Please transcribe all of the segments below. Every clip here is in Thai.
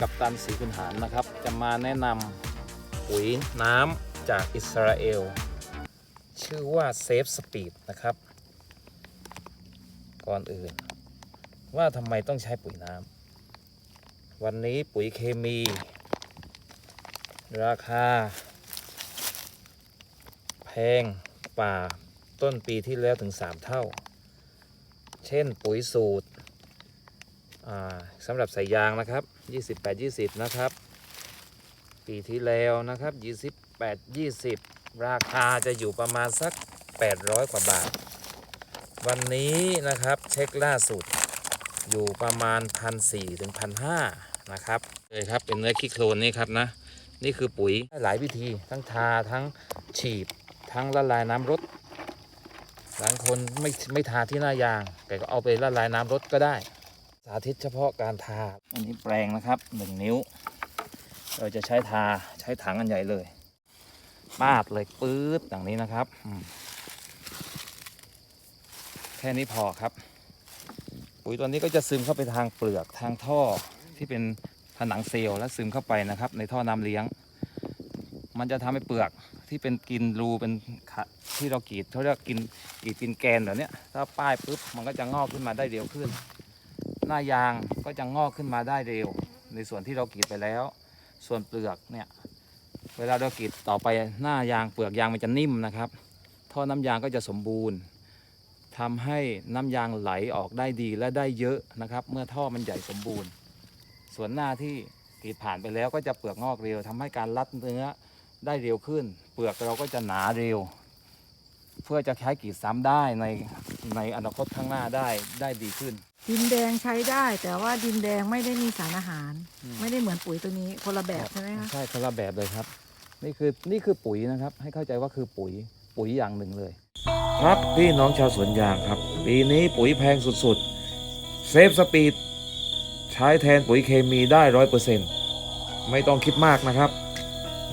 กับตันสีคุณหารนะครับ จะมาแนะนำปุ๋ยน้ำจากอิสราเอล ชื่อว่าเซฟสปีดนะครับ ก่อนอื่น ว่าทำไมต้องใช้ปุ๋ยน้ำวันนี้ปุ๋ยเคมี ราคา แพงกว่าต้นปีที่แล้วถึง 3 เท่า เช่นปุ๋ยสูตร สำหรับใส่ยางนะครับ 28 20 นะครับ ปีที่แล้วนะครับ 28 20 ราคาจะอยู่ประมาณสัก 800 กว่าบาท วันนี้นะครับเช็คล่าสุดอยู่ประมาณ 1,400ถึง1,500 นะครับเลยครับเป็นเนื้อขี้โคลนนี่ครับนะ นี่คือปุ๋ยหลายวิธีทั้งทาทั้งฉีดทั้งละลายน้ำรดบางคนไม่ไม่ทาที่หน้ายาง แต่ก็เอาไปละลายน้ำรดก็ได้ สาธิตเฉพาะการทา อันนี้แปรงนะครับหนึ่งนิ้ว เราจะใช้ทาใช้ถังอันใหญ่เลยปาดเลยปื๊ดอย่างนี้นะครับ แค่นี้พอครับ ปุ๋ยตัวนี้ก็จะซึมเข้าไปทางเปลือกทางท่อที่เป็นผนังเซลล์และซึมเข้าไปนะครับ ในท่อน้ำเลี้ยง มันจะทำให้เปลือกที่เป็นกินรูเป็นที่เรากรีดเขาเรียกกินกรีดกินแกนแบบนี้ถ้าป้ายปุ๊บมันก็จะงอกขึ้นมาได้เร็วขึ้น หน้ายางก็จะงอกขึ้นมาได้เร็ว ในส่วนที่เรากรีดไปแล้ว ส่วนเปลือกเนี่ยเวลาเรากรีดต่อไปหน้ายางเปลือกยางมันจะนิ่มนะครับ ท่อน้ำยางก็จะสมบูรณ์ทำให้น้ำยางไหลออกได้ดีและได้เยอะนะครับ เมื่อท่อมันใหญ่สมบูรณ์ ส่วนหน้าที่กรีดผ่านไปแล้วก็จะเปลือกงอกเร็วทำให้การรัดเนื้อได้เร็วขึ้น เปลือกเราก็จะหนาเร็ว เพื่อจะใช้กรีดซ้ำได้ในในอนาคตข้างหน้าได้ได้ดีขึ้น ดินแดงใช้ได้ แต่ว่าดินแดงไม่ได้มีสารอาหาร อืม ไม่ได้เหมือนปุ๋ยตัวนี้คนละแบบใช่ไหมคะใช่คนละแบบเลยครับ นี่คือนี่คือปุ๋ยนะครับ ให้เข้าใจว่าคือปุ๋ยปุ๋ยอย่างหนึ่งเลย ครับพี่น้องชาวสวนยางครับ ปีนี้ปุ๋ยแพงสุดๆ เซฟสปีด ใช้แทนปุ๋ยเคมีได้ร้อยเปอร์เซ็นต์ไม่ต้องคิดมากนะครับ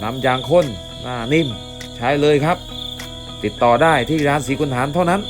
น้ำยางข้น หน้านิ่ม ใช้เลยครับ ติดต่อได้ที่ร้านสีกุณหารเท่านั้น